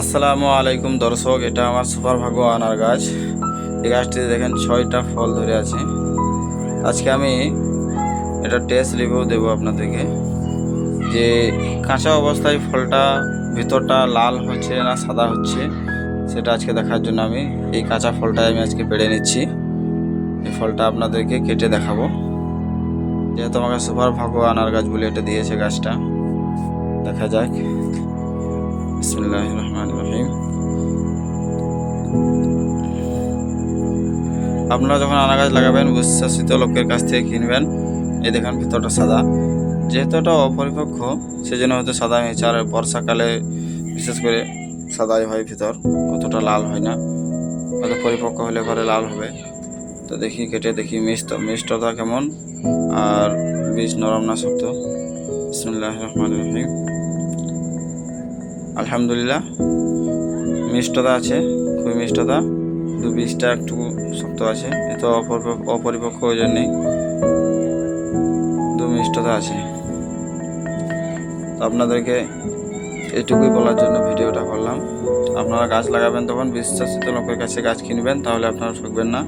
আসসালামু আলাইকুম দর্শক, এটা আমার সুপার ভাগ্য আনার গাছ। এই গাছটিতে দেখেন, ছয়টা ফল ধরে আছে। আজকে আমি এটা টেস্ট রিভিউ দেবো আপনাদেরকে। যে কাঁচা অবস্থায় ফলটা ভিতরটা লাল হচ্ছে না সাদা হচ্ছে, সেটা আজকে দেখার জন্য আমি এই কাঁচা ফলটাই আমি আজকে পেড়ে নিচ্ছি। এই ফলটা আপনাদেরকে কেটে দেখাবো। যেহেতু আমাকে সুপার ভাগ্য আনার গাছ বলে এটা দিয়েছে গাছটা, দেখা যাক। আপনারা যখন আনা গাছ লাগাবেন বিশ্বাসিত লোকের কাছ থেকে কিনবেন, এই দেখেন ভিতরটা সাদা। যেহেতু এটা অপরিপক্ষ সেজন্য হয়তো সাদা হয়েছে আর বর্ষাকালে বিশেষ করে সাদাই হয় ভিতর, অতটা লাল হয় না। হয়তো পরিপক্ক হলে পরে লাল হবে। তো দেখি, কেটে দেখি মিষ্ট, মিষ্টতা কেমন। আর বীজ নরম না শক্ত। বিসমুল্লাহ রহমান রহিম আলহামদুলিল্লাহ। মিষ্টতা আছে, খুবই মিষ্টতা। দু বীজটা একটু শক্ত আছে, এ তো অপরিপক্ক ওই জন্যেই দু মিষ্টতা আছে। তো আপনাদেরকে এটুকুই বলার জন্য ভিডিওটা করলাম। আপনারা গাছ লাগাবেন তখন, বিশ্বাসিত লোকের কাছে গাছ কিনবেন, তাহলে আপনারা ঠকবেন না।